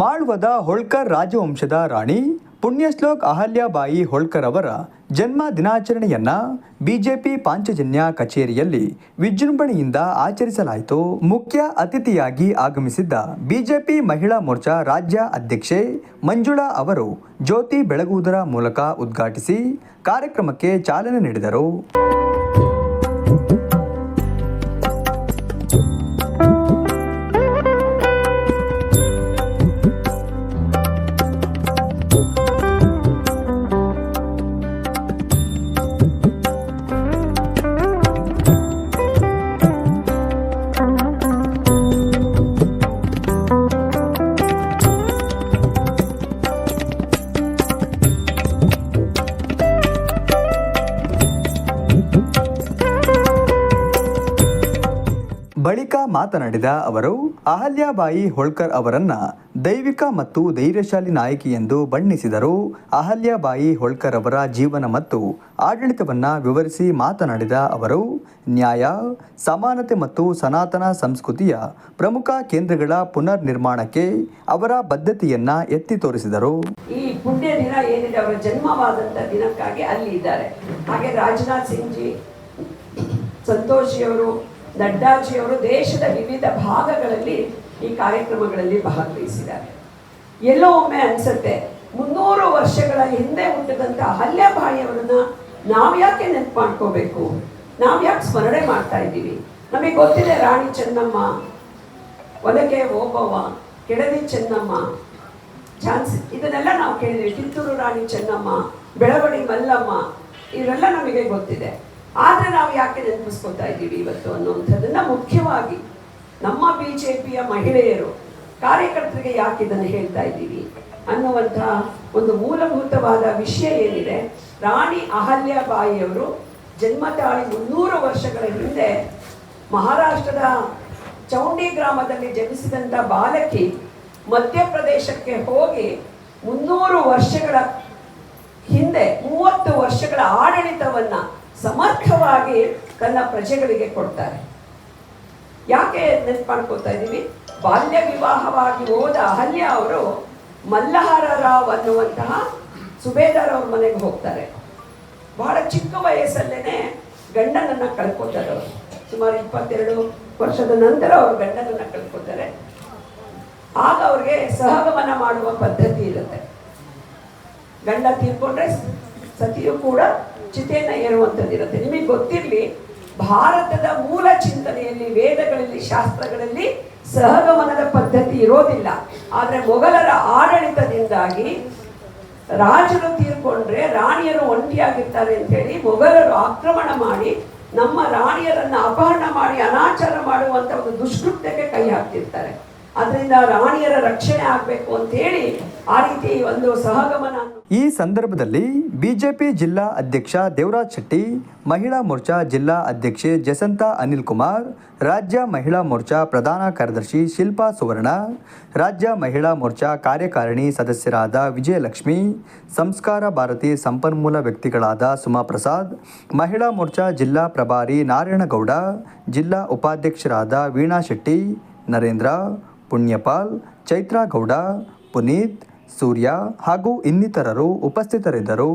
ಮಾಳ್ವದ ಹೋಳ್ಕರ್ ರಾಜವಂಶದ ರಾಣಿ ಪುಣ್ಯಶ್ಲೋಕ್ ಅಹಲ್ಯಾಬಾಯಿ ಹೋಳ್ಕರ್ ಅವರ ಜನ್ಮ ದಿನಾಚರಣೆಯನ್ನ ಬಿಜೆಪಿ ಪಾಂಚಜನ್ಯ ಕಚೇರಿಯಲ್ಲಿ ವಿಜೃಂಭಣೆಯಿಂದ ಆಚರಿಸಲಾಯಿತು. ಮುಖ್ಯ ಅತಿಥಿಯಾಗಿ ಆಗಮಿಸಿದ್ದ ಬಿಜೆಪಿ ಮಹಿಳಾ ಮೋರ್ಚಾ ರಾಜ್ಯ ಅಧ್ಯಕ್ಷೆ ಮಂಜುಳಾ ಅವರು ಜ್ಯೋತಿ ಬೆಳಗುವುದರ ಮೂಲಕ ಉದ್ಘಾಟಿಸಿ ಕಾರ್ಯಕ್ರಮಕ್ಕೆ ಚಾಲನೆ ನೀಡಿದರು. ಬಳಿಕ ಮಾತನಾಡಿದ ಅವರು, ಅಹಲ್ಯಾಬಾಯಿ ಹೋಳ್ಕರ್ ಅವರನ್ನ ದೈವಿಕ ಮತ್ತು ಧೈರ್ಯಶಾಲಿ ನಾಯಕಿ ಎಂದು ಬಣ್ಣಿಸಿದರು. ಅಹಲ್ಯಾಬಾಯಿ ಹೋಳ್ಕರ್ ಅವರ ಜೀವನ ಮತ್ತು ಆಡಳಿತವನ್ನ ವಿವರಿಸಿ ಮಾತನಾಡಿದ ಅವರು, ನ್ಯಾಯ, ಸಮಾನತೆ ಮತ್ತು ಸನಾತನ ಸಂಸ್ಕೃತಿಯ ಪ್ರಮುಖ ಕೇಂದ್ರಗಳ ಪುನರ್ ನಿರ್ಮಾಣಕ್ಕೆ ಅವರ ಬದ್ಧತೆಯನ್ನ ಎತ್ತಿ ತೋರಿಸಿದರು. ಈ ಪುಣ್ಯ ದಿನ ಏನಿದೆ, ಅವರ ಜನ್ಮವಾದಂತ ದಿನಕ್ಕಾಗಿ ಅಲ್ಲಿ ಇದ್ದಾರೆ. ಹಾಗೆ ರಾಜನಾಥ್ ಸಿಂಗ್ ಜಿ ಸಂತೋಷಿಯವರು ನಡ್ಡಾಜಿಯವರು ದೇಶದ ವಿವಿಧ ಭಾಗಗಳಲ್ಲಿ ಈ ಕಾರ್ಯಕ್ರಮಗಳಲ್ಲಿ ಭಾಗವಹಿಸಿದ್ದಾರೆ. ಎಲ್ಲೋ ಒಮ್ಮೆ ಅನ್ಸುತ್ತೆ, ಮುನ್ನೂರು ವರ್ಷಗಳ ಹಿಂದೆ ಹುಟ್ಟಿದಂಥ ನಾವು ನಾವ್ಯಾಕೆ ನೆನ್ಪು ಮಾಡ್ಕೋಬೇಕು ನಾವ್ಯಾಕೆ ಸ್ಮರಣೆ ಮಾಡ್ತಾ ಇದ್ದೀವಿ? ನಮಗೆ ಗೊತ್ತಿದೆ, ರಾಣಿ ಚೆನ್ನಮ್ಮ, ಒನಕೆ ಓಬವ್ವ, ಕೆಡದಿ ಚೆನ್ನಮ್ಮ ಚಾನ್ಸ್ ಇದನ್ನೆಲ್ಲ ನಾವು ಕೇಳಿದ್ವಿ. ಕಿತ್ತೂರು ರಾಣಿ ಚೆನ್ನಮ್ಮ ಬೆಳವಡಿ ಮಲ್ಲಮ್ಮ ಇವರೆಲ್ಲ ನಮಗೆ ಗೊತ್ತಿದೆ. ಆದರೆ ನಾವು ಯಾಕೆ ನೆನಪಿಸ್ಕೊತಾ ಇದ್ದೀವಿ ಇವತ್ತು ಅನ್ನುವಂಥದ್ದನ್ನ? ಮುಖ್ಯವಾಗಿ ನಮ್ಮ ಬಿ ಜೆ ಪಿಯ ಮಹಿಳೆಯರು, ಕಾರ್ಯಕರ್ತರಿಗೆ ಯಾಕೆ ಇದನ್ನು ಹೇಳ್ತಾ ಇದ್ದೀವಿ ಅನ್ನುವಂಥ ಒಂದು ಮೂಲಭೂತವಾದ ವಿಷಯ ಏನಿದೆ? ರಾಣಿ ಅಹಲ್ಯಾಬಾಯಿಯವರು ಜನ್ಮ ತಾಳಿ ಮುನ್ನೂರು ವರ್ಷಗಳ ಹಿಂದೆ ಮಹಾರಾಷ್ಟ್ರದ ಚೌಂಡಿ ಗ್ರಾಮದಲ್ಲಿ ಜನಿಸಿದಂಥ ಬಾಲಕಿ ಮಧ್ಯಪ್ರದೇಶಕ್ಕೆ ಹೋಗಿ ಮುನ್ನೂರು ವರ್ಷಗಳ ಹಿಂದೆ, ಮೂವತ್ತು ವರ್ಷಗಳ ಆಡಳಿತವನ್ನ ಸಮರ್ಥವಾಗಿ ತನ್ನ ಪ್ರಜೆಗಳಿಗೆ ಕೊಡ್ತಾರೆ. ಯಾಕೆ ನೆನ್ಪು ಮಾಡ್ಕೋತಾ ಇದ್ದೀವಿ? ಬಾಲ್ಯ ವಿವಾಹವಾಗಿ ಹೋದ ಅಹಲ್ಯ ಅವರು ಮಲ್ಲಹಾರ ರಾವ್ ಅನ್ನುವಂತಹ ಸುಬೇದಾರ್ ಅವ್ರ ಮನೆಗೆ ಹೋಗ್ತಾರೆ. ಬಹಳ ಚಿಕ್ಕ ವಯಸ್ಸಲ್ಲೇನೆ ಗಂಡನನ್ನ ಕಳ್ಕೊತಾರೆ ಅವರು. ಸುಮಾರು ಇಪ್ಪತ್ತೆರಡು ವರ್ಷದ ನಂತರ ಅವರು ಗಂಡನನ್ನ ಕಳ್ಕೊತಾರೆ. ಆಗ ಅವ್ರಿಗೆ ಸಹಗಮನ ಮಾಡುವ ಪದ್ಧತಿ ಇರುತ್ತೆ. ಗಂಡ ತೀರ್ಕೊಂಡ್ರೆ ಸತಿಯು ಕೂಡ ಚಿತೆಯನ್ನ ಏರುವಂಥದ್ದಿರುತ್ತೆ ನಿಮಗೆ ಗೊತ್ತಿರಲಿ, ಭಾರತದ ಮೂಲ ಚಿಂತನೆಯಲ್ಲಿ, ವೇದಗಳಲ್ಲಿ, ಶಾಸ್ತ್ರಗಳಲ್ಲಿ ಸಹಗಮನದ ಪದ್ಧತಿ ಇರೋದಿಲ್ಲ. ಆದರೆ ಮೊಘಲರ ಆಡಳಿತದಿಂದಾಗಿ ರಾಜರು ತೀರ್ಕೊಂಡ್ರೆ ರಾಣಿಯರು ಒಂಟಿಯಾಗಿರ್ತಾರೆ ಅಂತ ಹೇಳಿ ಮೊಘಲರು ಆಕ್ರಮಣ ಮಾಡಿ ನಮ್ಮ ರಾಣಿಯರನ್ನ ಅಪಹರಣ ಮಾಡಿ ಅನಾಚಾರ ಮಾಡುವಂತ ಒಂದು ದುಷ್ಕೃತ್ಯಕ್ಕೆ ಕೈ ಹಾಕ್ತಿರ್ತಾರೆ. ಅದರಿಂದ ರಾಣಿಯರ ರಕ್ಷಣೆ ಆಗಬೇಕು ಅಂತ ಹೇಳಿ ಆ ರೀತಿ ಒಂದು ಸಹಗಮನ ಈ ಸಂದರ್ಭದಲ್ಲಿ ಬಿಜೆಪಿ ಜಿಲ್ಲಾ ಅಧ್ಯಕ್ಷ ದೇವರಾಜ್ ಶೆಟ್ಟಿ, ಮಹಿಳಾ ಮೋರ್ಚಾ ಜಿಲ್ಲಾ ಅಧ್ಯಕ್ಷೆ ಜಸಂತಾ ಅನಿಲ್ ಕುಮಾರ್, ರಾಜ್ಯ ಮಹಿಳಾ ಮೋರ್ಚಾ ಪ್ರಧಾನ ಕಾರ್ಯದರ್ಶಿ ಶಿಲ್ಪಾ ಸುವರ್ಣ, ರಾಜ್ಯ ಮಹಿಳಾ ಮೋರ್ಚಾ ಕಾರ್ಯಕಾರಿಣಿ ಸದಸ್ಯರಾದ ವಿಜಯಲಕ್ಷ್ಮಿ, ಸಂಸ್ಕಾರ ಭಾರತಿ ಸಂಪನ್ಮೂಲ ವ್ಯಕ್ತಿಗಳಾದ ಸುಮಾ ಪ್ರಸಾದ್, ಮಹಿಳಾ ಮೋರ್ಚಾ ಜಿಲ್ಲಾ ಪ್ರಭಾರಿ ನಾರಾಯಣಗೌಡ, ಜಿಲ್ಲಾ ಉಪಾಧ್ಯಕ್ಷರಾದ ವೀಣಾ ಶೆಟ್ಟಿ, ನರೇಂದ್ರ ಪುಣ್ಯಪಾಲ್ ಚೈತ್ರಾ ಗೌಡ ಪುನೀತ್ ಸೂರ್ಯ ಹಾಗೂ ಇನ್ನಿತರರು ಉಪಸ್ಥಿತರಿದ್ದರು.